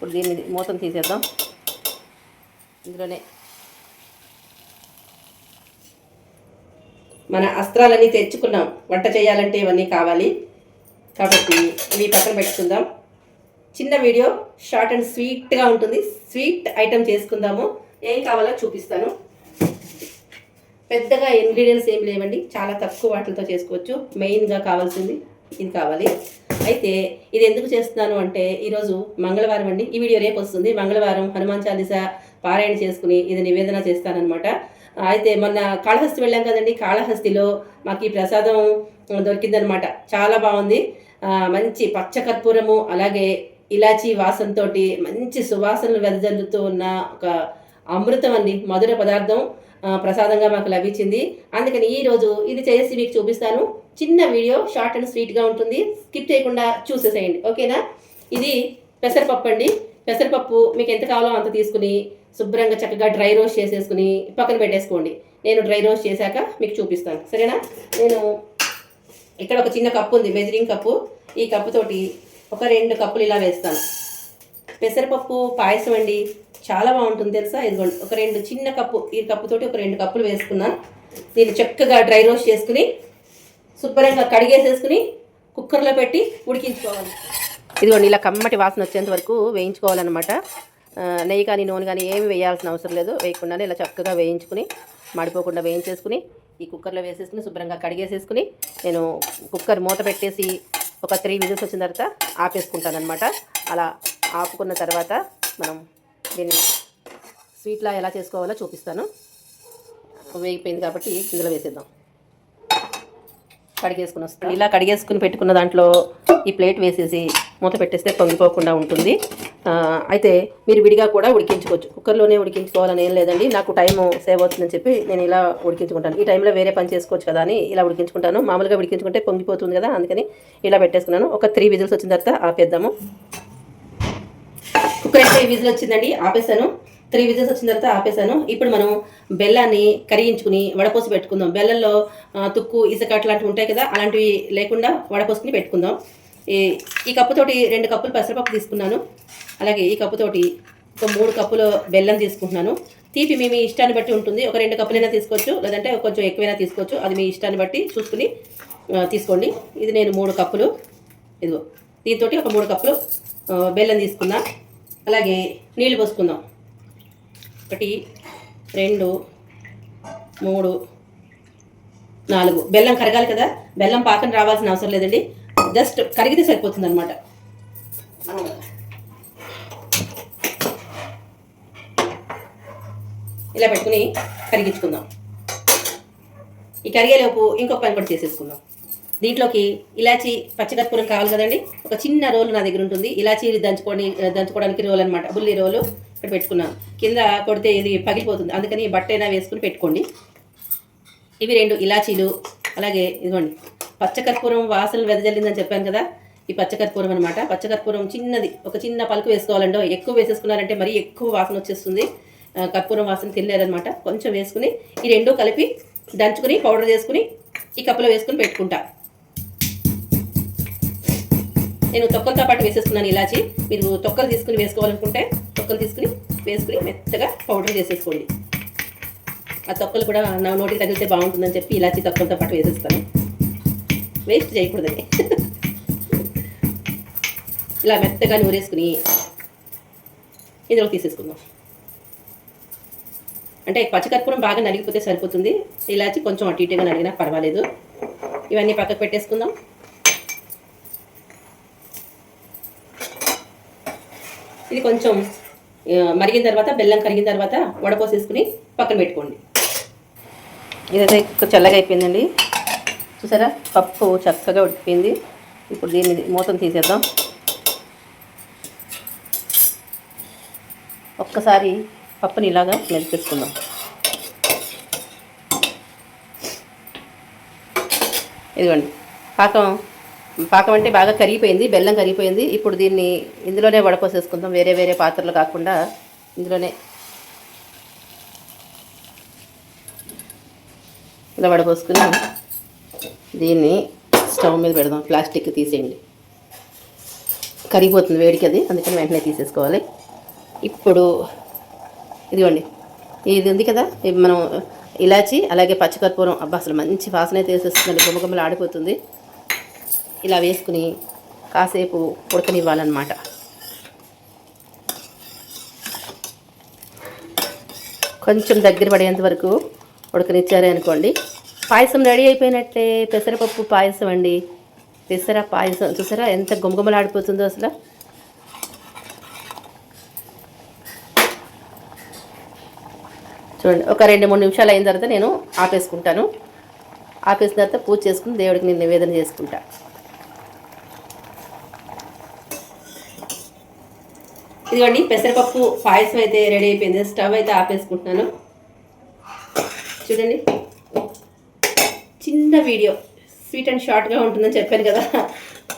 ఇప్పుడు దీన్ని మూతం తీసేద్దాం. ఇందులోనే మన అస్త్రాలన్నీ తెచ్చుకున్నాం. వంట చేయాలంటే ఇవన్నీ కావాలి. కాబట్టి ఇవి పక్కన పెట్టుకుందాం. చిన్న వీడియో షార్ట్ అండ్ స్వీట్గా ఉంటుంది. స్వీట్ ఐటెం చేసుకుందాము. ఏం కావాలో చూపిస్తాను. పెద్దగా ఇంగ్రీడియంట్స్ ఏం లేవండి. చాలా తక్కువ వాటితో చేసుకోవచ్చు. మెయిన్గా కావాల్సింది ఇది కావాలి. అయితే ఇది ఎందుకు చేస్తున్నాను అంటే ఈరోజు మంగళవారం అండి. ఈ వీడియో రేపు వస్తుంది. మంగళవారం హనుమాన్ చాలీస పారాయణ చేసుకుని ఇది నివేదన చేస్తానన్నమాట. అయితే మొన్న కాళహస్తి వెళ్ళాం కదండి. కాళహస్తిలో మాకు ఈ ప్రసాదం దొరికిందనమాట చాలా బాగుంది. మంచి పచ్చ కర్పూరము అలాగే ఇలాచీ వాసనతో మంచి సువాసనలు వెదజల్లుతూ ఉన్న ఒక అమృతం అండి. మధుర పదార్థం ప్రసాదంగా మాకు లభించింది. అందుకని ఈ రోజు ఇది చేసి మీకు చూపిస్తాను. చిన్న వీడియో షార్ట్ అండ్ స్వీట్గా ఉంటుంది. స్కిప్ చేయకుండా చూసేసేయండి. ఓకేనా? ఇది పెసరపప్పు అండి. పెసరపప్పు మీకు ఎంత కావాలో అంత తీసుకుని శుభ్రంగా చక్కగా డ్రై రోస్ట్ చేసేసుకుని పక్కన పెట్టేసుకోండి. నేను డ్రై రోస్ట్ చేశాక మీకు చూపిస్తాను. సరేనా? నేను ఇక్కడ ఒక చిన్న కప్పు ఉంది మెజరింగ్ కప్పు. ఈ కప్పుతోటి ఒక రెండు కప్పులు ఇలా వేస్తాను. పెసరపప్పు పాయసం అండి. చాలా బాగుంటుంది తెలుసా? ఇదిగోండి. ఒక రెండు చిన్న కప్పు ఈ కప్పుతోటి ఒక రెండు కప్పులు వేసుకున్నాను. దీన్ని చక్కగా డ్రై రోస్ట్ చేసుకుని శుభ్రంగా కడిగేసేసుకుని కుక్కర్లో పెట్టి ఉడికించుకోవాలి. ఇదిగోండి ఇలా కమ్మటి వాసన వచ్చేంత వరకు వేయించుకోవాలన్నమాట. నెయ్యి కానీ నూనె కానీ ఏమి వేయాల్సిన అవసరం లేదు. వేయకుండానే ఇలా చక్కగా వేయించుకుని మాడిపోకుండా వేయించేసుకుని ఈ కుక్కర్లో వేసేసుకుని శుభ్రంగా కడిగేసేసుకుని నేను కుక్కర్ మూత పెట్టేసి ఒక త్రీ విజిల్స్ వచ్చిన తర్వాత ఆపేసుకుంటానమాట అలా ఆపుకున్న తర్వాత మనం దీన్ని స్వీట్లా ఎలా చేసుకోవాలో చూపిస్తాను. వేగిపోయింది కాబట్టి ఇందులో వేసేద్దాం. కడిగేసుకుని వస్తాను ఇలా కడిగేసుకుని పెట్టుకున్న దాంట్లో ఈ ప్లేట్ వేసేసి మూత పెట్టేస్తే పొంగిపోకుండా ఉంటుంది. అయితే మీరు విడిగా కూడా ఉడికించుకోవచ్చు. కుక్కర్లోనే ఉడికించుకోవాలని ఏం లేదండి. నాకు టైం సేవ్ అవుతుందని చెప్పి నేను ఇలా ఉడికించుకుంటాను. ఈ టైంలో వేరే పని చేసుకోవచ్చు కదా అని ఇలా ఉడికించుకుంటాను. మామూలుగా ఉడికించుకుంటే పొంగిపోతుంది కదా అందుకని ఇలా పెట్టేసుకున్నాను. ఒక త్రీ విజిల్స్ వచ్చిన తర్వాత ఆపేద్దాము. కుక్కర్ అయితే విజిల్ వచ్చిందండి ఆపేసాను త్రీ విజిల్స్ వచ్చిన తర్వాత ఆపేసాను ఇప్పుడు మనం బెల్లాన్ని కరిగించుకుని వడపోసి పెట్టుకుందాం. బెల్లంలో తుక్కు ఇసుక అట్లాంటివి ఉంటాయి కదా అలాంటివి లేకుండా వడపోసుకుని పెట్టుకుందాం. ఈ ఈ కప్పుతోటి రెండు కప్పులు పెసరపప్పు తీసుకున్నాను. అలాగే ఈ కప్పుతోటి ఒక మూడు కప్పులు బెల్లం తీసుకుంటున్నాను. తీపి మీ మీ ఇష్టాన్ని బట్టి ఉంటుంది. ఒక రెండు కప్పులైనా తీసుకోవచ్చు లేదంటే కొంచెం ఎక్కువైనా తీసుకోవచ్చు. అది మీ ఇష్టాన్ని బట్టి చూసుకుని తీసుకోండి. ఇది నేను మూడు కప్పులు. ఇదిగో దీంతో ఒక మూడు కప్పులు బెల్లం తీసుకున్నా. అలాగే నీళ్ళు పోసుకుందాం. ఒకటి రెండు మూడు నాలుగు. బెల్లం కరగాలి కదా? బెల్లం పాకం రావాల్సిన అవసరం లేదండి. జస్ట్ కరిగితే సరిపోతుంది అనమాట ఇలా పెట్టుకుని కరిగించుకుందాం. ఈ కరిగేలోపు ఇంకొక పని కూడా చేసేసుకుందాం. దీంట్లోకి ఇలాచి పచ్చికర్పూరం కావాలి కదండి. ఒక చిన్న రోలు నా దగ్గర ఉంటుంది. ఇలాచీ దంచుకొని దంచుకోవడానికి రోల్ అనమాట బుల్లి రోలు. ఇక్కడ పెట్టుకున్నాను. కింద కొడితే ఇది పగిలిపోతుంది. అందుకని బట్టైనా వేసుకుని పెట్టుకోండి. ఇవి రెండు ఇలాచీలు అలాగే ఇదిగోండి. పచ్చకర్పూరం వాసన వెదజల్లిందని చెప్పాను కదా ఈ పచ్చకర్పూరం అనమాట పచ్చకర్పూరం చిన్నది. ఒక చిన్న పలుకు వేసుకోవాలండో. ఎక్కువ వేసేసుకున్నారంటే మరీ ఎక్కువ వాసన వచ్చేస్తుంది. కర్పూరం వాసన తినలేదనమాట కొంచెం వేసుకుని ఈ రెండు కలిపి దంచుకుని పౌడర్ చేసుకుని ఈ కప్పులో వేసుకుని పెట్టుకుంటా. నేను తొక్కలతో పాటు వేసేసుకున్నాను ఇలాచి. మీరు తొక్కలు తీసుకుని వేసుకోవాలనుకుంటే తొక్కలు తీసుకుని వేసుకుని మెత్తగా పౌడర్ చేసేసుకోండి. ఆ తొక్కలు కూడా నా నోటికి తగిలితే బాగుంటుందని చెప్పి ఇలాచి తొక్కలతో పాటు వేసేస్తాను. వేస్ట్ చేయకూడదని. ఇలా మెత్తగా నూరేసుకుని ఇందులో తీసేసుకుందాం. అంటే పచ్చకర్పూరం బాగా నలిగిపోతే సరిపోతుంది. ఇలాచి కొంచెం అటు ఇటుగా నలిగినా పర్వాలేదు. ఇవన్నీ పక్కకు పెట్టేసుకుందాం. ఇది కొంచెం మరిగిన తర్వాత బెల్లం కరిగిన తర్వాత వడపోసేసుకుని పక్కన పెట్టుకోండి. ఇదైతే చల్లగా అయిపోయిందండి. చూసారా? పప్పు చక్కగా ఉడికిపోయింది. ఇప్పుడు దీన్ని మూతం తీసేద్దాం. ఒక్కసారి పప్పుని ఇలాగా మెలిపేసుకుందాం ఇదిగోండి. పాకం పాకం అంటే బాగా కరిగిపోయింది బెల్లం కరిగిపోయింది. ఇప్పుడు దీన్ని ఇందులోనే వడపోసేసుకుందాం. వేరే వేరే పాత్రలు కాకుండా ఇందులోనే ఇలా వడపోసుకుని దీన్ని స్టవ్ మీద పెడదాం. ప్లాస్టిక్ తీసేయండి. కరిగిపోతుంది వేడికి అది. అందుకని వెంటనే తీసేసుకోవాలి. ఇప్పుడు ఇదిగోండి. ఇది ఉంది కదా? ఇది మనం ఇలాచి అలాగే పచ్చికర్పూరం. అబ్బా అసలు మంచి వాసన అయితే వేసేస్తుందండి గుమ్మగుమ్మలు ఆడిపోతుంది ఇలా వేసుకుని కాసేపు ఉడకనివ్వాలన్నమాట. కొంచెం దగ్గర పడేంత వరకు ఉడకనిచ్చారే అనుకోండి. పాయసం రెడీ అయిపోయినట్లే పెసరపప్పు పాయసం అండి. పెసర పాయసం చూసారా ఎంత గుమగుమలాడిపోతుందో అసలు. చూడండి ఒక రెండు మూడు నిమిషాలు అయిన తర్వాత నేను ఆపేసుకుంటాను. ఆపేసిన తర్వాత పూజ చేసుకుని దేవుడికి నేను నివేదన చేసుకుంటాను ఇదిగోండి పెసరపప్పు పాయసం అయితే రెడీ అయిపోయింది. స్టవ్ అయితే ఆపేసుకుంటున్నాను. చూడండి. చిన్న వీడియో. స్వీట్ అండ్ షార్ట్గా ఉంటుందని చెప్పాను కదా.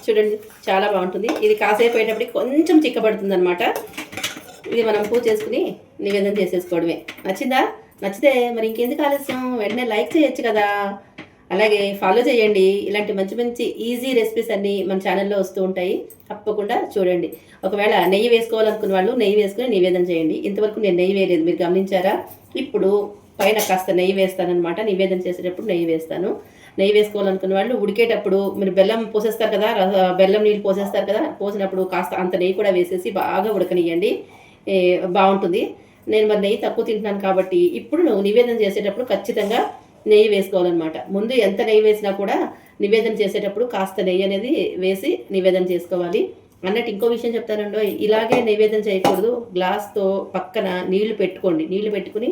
చూడండి చాలా బాగుంటుంది. ఇది కాసేపు అయ్యేటప్పటికి కొంచెం చిక్కబడుతుంది అనమాట ఇది మనం పూజ చేసుకుని నివేదన చేసేసుకోవడమే. నచ్చిందా? నచ్చితే మరి ఇంకెందుకు ఆలస్యం? వెంటనే లైక్ చేయొచ్చు కదా. అలాగే ఫాలో చేయండి. ఇలాంటి మంచి మంచి ఈజీ రెసిపీస్ అన్నీ మన ఛానల్లో వస్తూ ఉంటాయి. తప్పకుండా చూడండి. ఒకవేళ నెయ్యి వేసుకోవాలనుకున్న వాళ్ళు నెయ్యి వేసుకుని నివేదన చేయండి. ఇంతవరకు నేను నెయ్యి వేయలేదు. మీరు గమనించారా? ఇప్పుడు పైన కాస్త నెయ్యి వేస్తానమాట నివేదన చేసేటప్పుడు నెయ్యి వేస్తాను. నెయ్యి వేసుకోవాలనుకున్న వాళ్ళు ఉడికేటప్పుడు మీరు బెల్లం పోసేస్తారు కదా? బెల్లం నీళ్ళు పోసేస్తారు కదా? పోసినప్పుడు కాస్త అంత నెయ్యి కూడా వేసేసి బాగా ఉడకనియండి బాగుంటుంది. నేను మరి నెయ్యి తక్కువ తింటున్నాను కాబట్టి ఇప్పుడు నువ్వు నివేదన చేసేటప్పుడు ఖచ్చితంగా నెయ్యి వేసుకోవాలన్నమాట. ముందు ఎంత నెయ్యి వేసినా కూడా నివేదన చేసేటప్పుడు కాస్త నెయ్యి అనేది వేసి నివేదన చేసుకోవాలి. అన్నట్టు ఇంకో విషయం చెప్తానండో ఇలాగే నివేదన చేయకూడదు. గ్లాస్తో పక్కన నీళ్ళు పెట్టుకోండి. నీళ్ళు పెట్టుకుని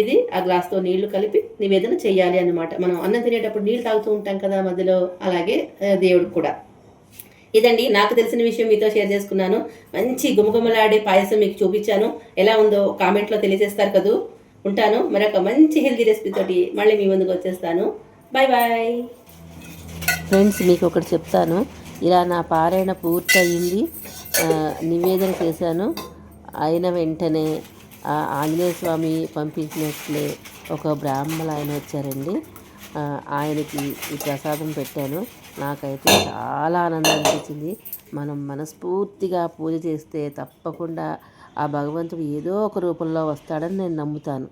ఇది ఆ గ్లాస్తో నీళ్ళు కలిపి నివేదన చేయాలి అన్నమాట. మనం అన్నం తినేటప్పుడు నీళ్ళు తాగుతూ ఉంటాం కదా మధ్యలో అలాగే దేవుడు దేవుడికి కూడా. ఇదండి. నాకు తెలిసిన విషయం మీతో షేర్ చేసుకున్నాను. మంచి గుమగుమలాడే పాయసం మీకు చూపించాను. ఎలా ఉందో కామెంట్లో తెలియజేస్తారు కదూ. ఉంటాను. మరొక మంచి హెల్తీ రెసిపీ తోటి మళ్ళీ మీ ముందుకు వచ్చేస్తాను. బాయ్ బాయ్ ఫ్రెండ్స్ మీకు ఒకటి చెప్తాను. ఇలా నా పారాయణ పూర్తయింది. నివేదన చేశాను. అయిన వెంటనే ఆంజనేయ స్వామి పంపించినట్లే ఒక బ్రాహ్మణ ఆయన వచ్చారండి. ఆయనకి ఈ ప్రసాదం పెట్టాను. నాకైతే చాలా ఆనందం అనిపించింది. మనం మనస్ఫూర్తిగా పూజ చేస్తే తప్పకుండా ఆ భగవంతుడు ఏదో ఒక రూపంలో వస్తాడని నేను నమ్ముతాను.